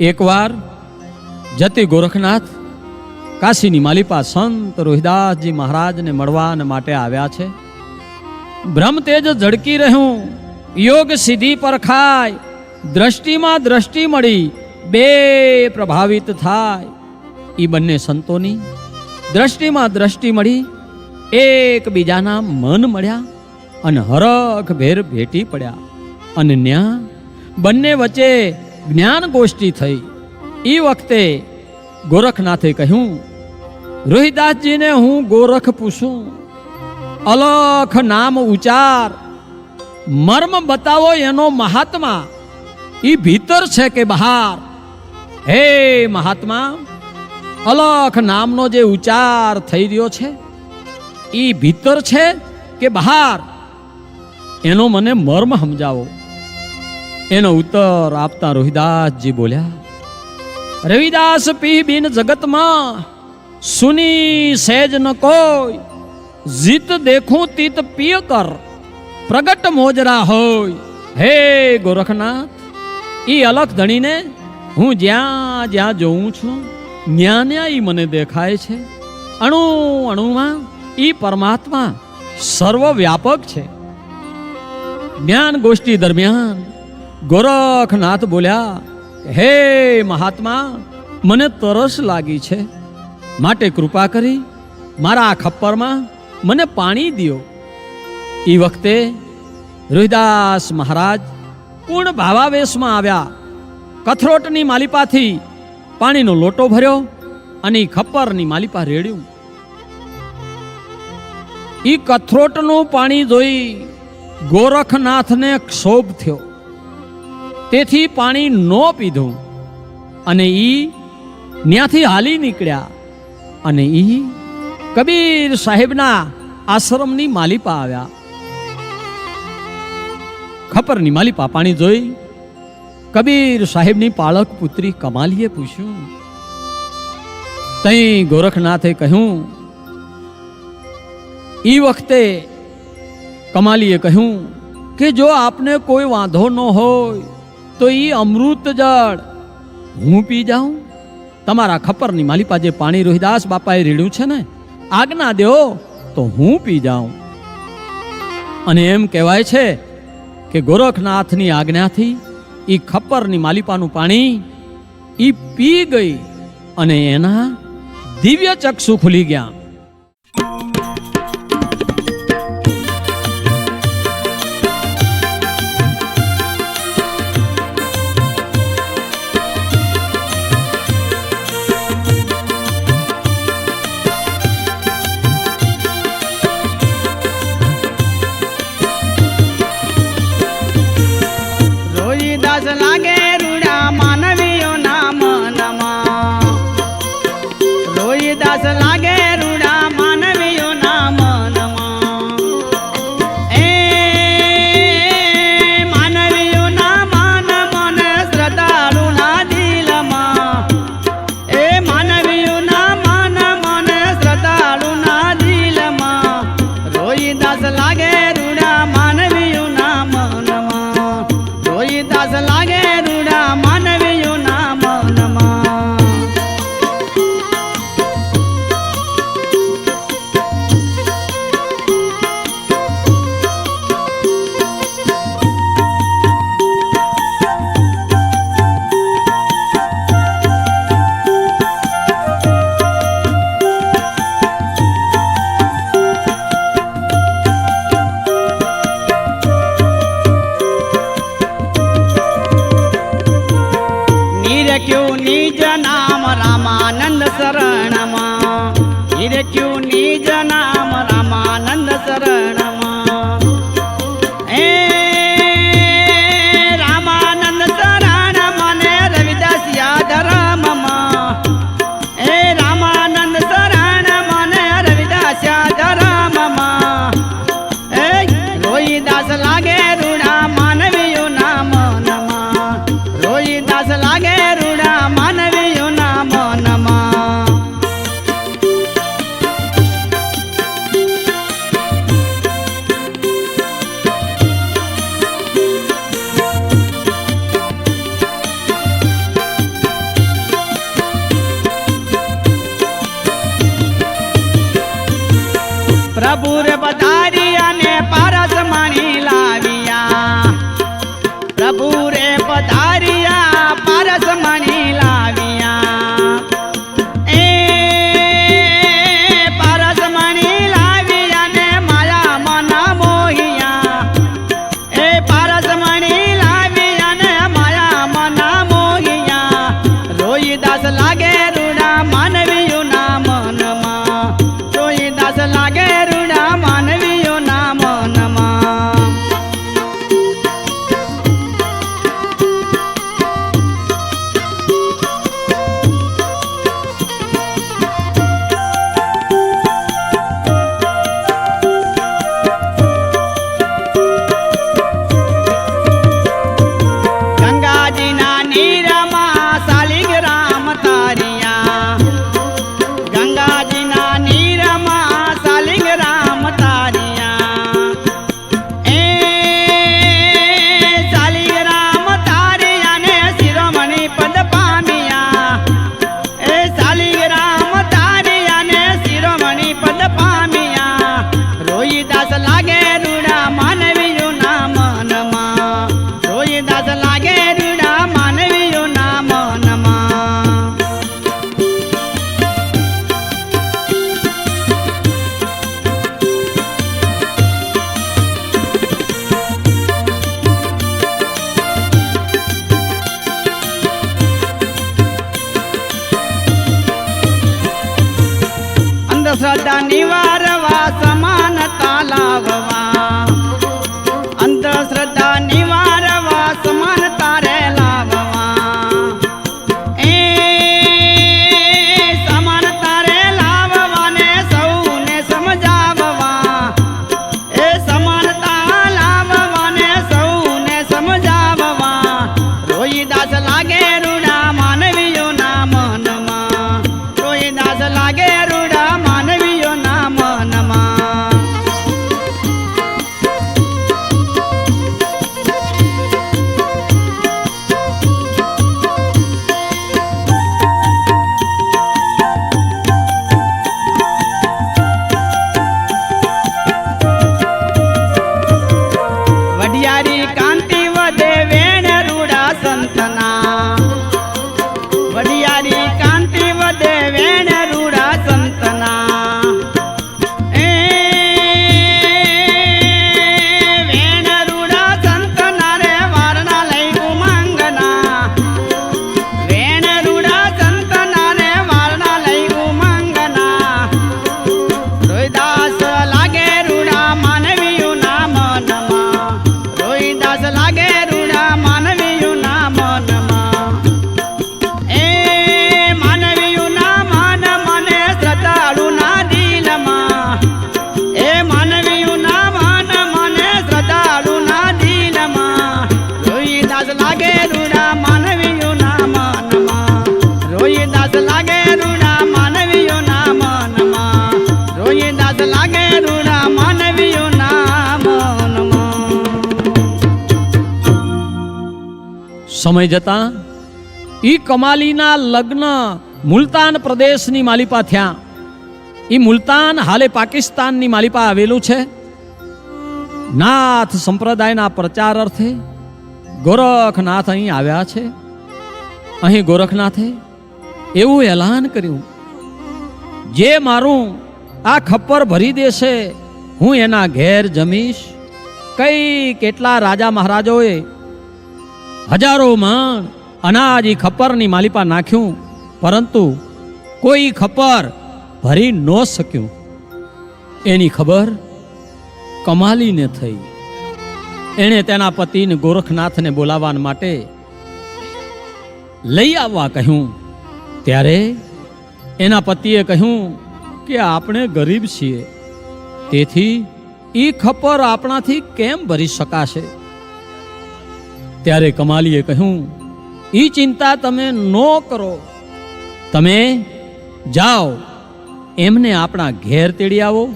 એકવાર જતી ગોરખનાથ કાશીની માલિપા સંત રોહિદાસજી મહારાજને મળવાને માટે આવ્યા છે. બ્રહ્મ તેજ ઝડકી રહ્યું, યોગ સિદ્ધિ પર ખાય, દ્રષ્ટિમાં દ્રષ્ટિ મળી, બે પ્રભાવિત થાય. એ બંને સંતોની દ્રષ્ટિમાં દ્રષ્ટિ મળી, એકબીજાના મન મળ્યા અને હરખ ભેર ભેટી પડ્યા. અને ન્યા બંને વચ્ચે જ્ઞાન ગોષ્ઠી થઈ. એ વખતે ગોરખનાથે કહ્યું, રોહિદાસજીને હું ગોરખ પૂછું. અલખ નામ ઉચાર મર્મ બતાવો એનો મહાત્મા. એ ભીતર છે કે બહાર? હે મહાત્મા, અલખ નામનો જે ઉચ્ચાર થઈ રહ્યો છે એ ભીતર છે કે બહાર? એનો મને મર્મ સમજાવો. એનો ઉત્તર આપતા રોહિદાસજી બોલ્યા, રવિદાસ પી બિન જગતમાં સુની સહેજ ન કોઈ. જીત દેખું તીત પિય કર, પ્રગટ મોજરા હોય. હે ગોરખનાથ, ઈ અલખ ધણીને હું જ્યાં જ્યાં જોઉં છું, ન્યા ન્યા ઈ મને દેખાય છે. અણુ અણુમાં ઈ પરમાત્મા સર્વવ્યાપક છે. જ્ઞાન ગોષ્ઠી દરમિયાન ગોરખનાથ બોલ્યા, હે મહાત્મા, મને તરસ લાગી છે. માટે કૃપા કરી, મારા આ ખપ્પરમાં મને પાણી દિયો. એ વખતે રોહિદાસ મહારાજ પૂર્ણ ભાવાવેશમાં આવ્યા. કથરોટની માલિપાથી પાણીનો લોટો ભર્યો અને ખપ્પરની માલિપા રેડ્યું. એ કથરોટનું પાણી જોઈ ગોરખનાથને ક્ષોભ થયો. તેથી પાણી ન પીધું અને ઈ ત્યાંથી હાલી નીકળ્યા અને ઈ કબીર સાહેબના આશ્રમની માલિપા આવ્યા. ખપરની માલિપા પાણી જોઈ કબીર સાહેબની પાળક પુત્રી કમાલીએ પૂછ્યું, તઈ ગોરખનાથે કહ્યું એ વખતે કમાલીએ કહ્યું કે જો આપને કોઈ વાંધો ન હોય તો એ અમૃત જળ. હું પી જાઉં? તમારા ખપરની માલિપા જે પાણી રોહિદાસ બાપાએ રેડ્યું છે ને, આજ્ઞા દો તો હું પી જાઉં. અને એમ કહેવાય છે કે ગોરખનાથની આજ્ઞાથી એ ખપ્પરની માલિપાનું પાણી એ પી ગઈ અને એના દિવ્ય ચક્ષુ ખુલી ગયા. અંધશ્રદ્ધા નિવારવા સમાનતા લાવવા સમય જતા એ કમાલીના લગ્ન મુલતાન પ્રદેશની માલિપા થયા. એ મુલતાન હાલે પાકિસ્તાનની માલિપા આવેલું છે. નાથ સંપ્રદાયના પ્રચાર અર્થે ગોરખનાથ અહીં આવ્યા છે. અહીં ગોરખનાથે એવું એલાન કર્યું. જે મારું આ ખપ્પર ભરી દેશે, હું એના ઘેર જમીશ. કઈ કેટલા રાજા મહારાજોએ હજારો મણ અનાજ એ ખપ્પરની માલિપા નાખ્યું, પરંતુ કોઈ ખપર ભરી ન શક્યું. એની ખબર કમાલીને થઈ. એણે તેના પતિને ગોરખનાથને બોલાવવા માટે લઈ આવવા કહ્યું. ત્યારે એના પતિએ કહ્યું કે આપણે ગરીબ છીએ, તેથી એ ખપર આપણાથી કેમ ભરી શકાશે? ત્યારે કમાલીએ કહ્યું એ ચિંતા તમે ન કરો. તમે જાઓ, એમને આપણા ઘેર તેડી આવો.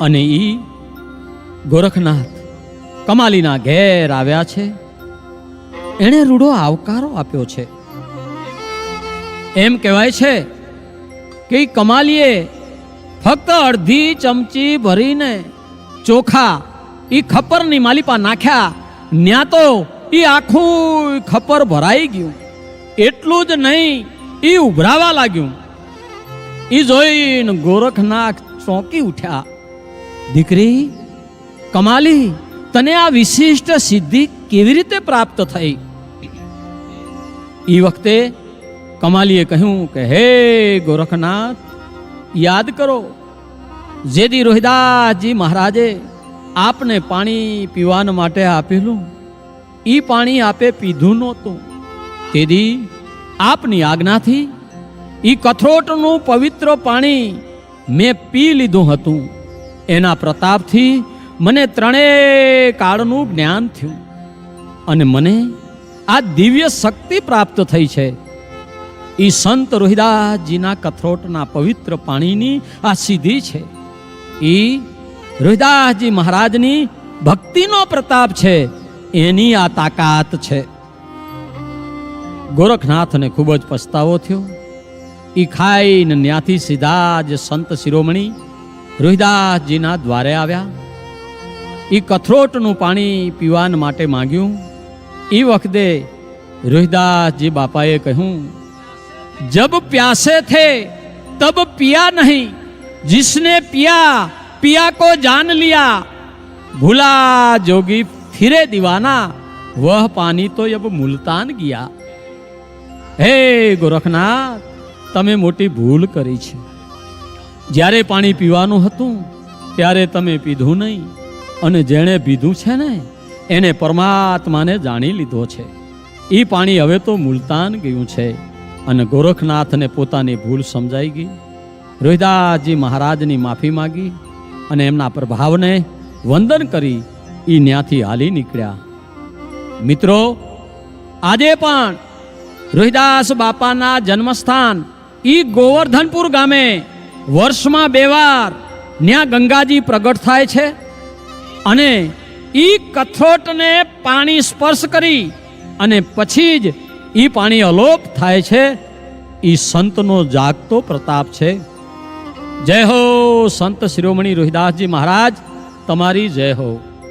અને એ ગોરખનાથ કમાલીના ઘેર આવ્યા છે. એણે રૂડો આવકારો આપ્યો છે. એમ કહેવાય છે કે કમાલીએ ફક્ત અડધી ચમચી ભરીને ચોખા એ ખપરની માલિપા નાખ્યા ન્યા તો એ આખું ખપર ભરાઈ ગયું. એટલું જ નહીં એ ઉભરાવા લાગ્યું. એ જોઈને ગોરખનાથ ચોંકી ઉઠ્યા. દીકરી, કમાલી, તને આ વિશિષ્ટ સિદ્ધિ કેવી રીતે પ્રાપ્ત થઈ? એ વખતે કમાલીએ કહ્યું કે, હે ગોરખનાથ, યાદ કરો, જેદી રોહિદાસજી મહારાજે આપને પાણી પીવાના માટે આપેલું? એ પાણી આપે પીધું નહોતું. તેથી આપની આજ્ઞાથી એ કથરોટનું પવિત્ર પાણી મેં પી લીધું હતું. એના પ્રતાપથી મને ત્રણેય કાળનું જ્ઞાન થયું અને મને આ દિવ્ય શક્તિ પ્રાપ્ત થઈ છે. એ સંત રોહિદાસજીના કથરોટના પવિત્ર પાણીની આ સિદ્ધિ છે. ઈ રોહિદાસજી મહારાજની ભક્તિનો પ્રતાપ છે, એની આ તાકાત છે. ગોરખનાથને ખૂબ જ પસ્તાવો થયો. એ ખાઈને ત્યાંથી સીધા જ સંત શિરોમણી રોહિદાસજીના દ્વારે આવ્યા. એ કથરોટનું પાણી પીવાન માટે માંગ્યું. એ વખતે રોહિદાસજી બાપાએ કહ્યું, જબ પ્યાસે થે, તબ પિયા નહીં, જિસને પિયા पिया को जान लिया भूला जोगी फिरे दीवाना वह पानी तो अब मुल्तान ગયા હે ગોરખનાથ તમે મોટી ભૂલ કરી છે જ્યારે પાણી પીવાનું હતું ત્યારે તમે પીધું નહીં અને જેણે પીધું છે ને એને પરમાત્માને જાણી લીધો છે એ પાણી હવે તો મુલ્તાન ગયું છે અને ગોરખનાથને પોતાની ભૂલ સમજાઈ ગઈ રોહિદાસજી મહારાજની માફી માગી અને એમના પ્રભાવને વંદન કરી એ ન્યાથી હાલી નીકળ્યા. મિત્રો, આજે પણ રોહિદાસ બાપાના જન્મસ્થાન ઈ ગોવર્ધનપુર ગામે વર્ષમાં બે વાર ન્યા ગંગાજી પ્રગટ થાય છે અને ઈ કથોટને પાણી સ્પર્શ કરી અને પછી જ ઈ પાણી અલોપ થાય છે. ઈ સંતનો જાગતો પ્રતાપ છે. જય હો સંત શિરોમણી રોહિદાસજી મહારાજ. તમારી જય હો.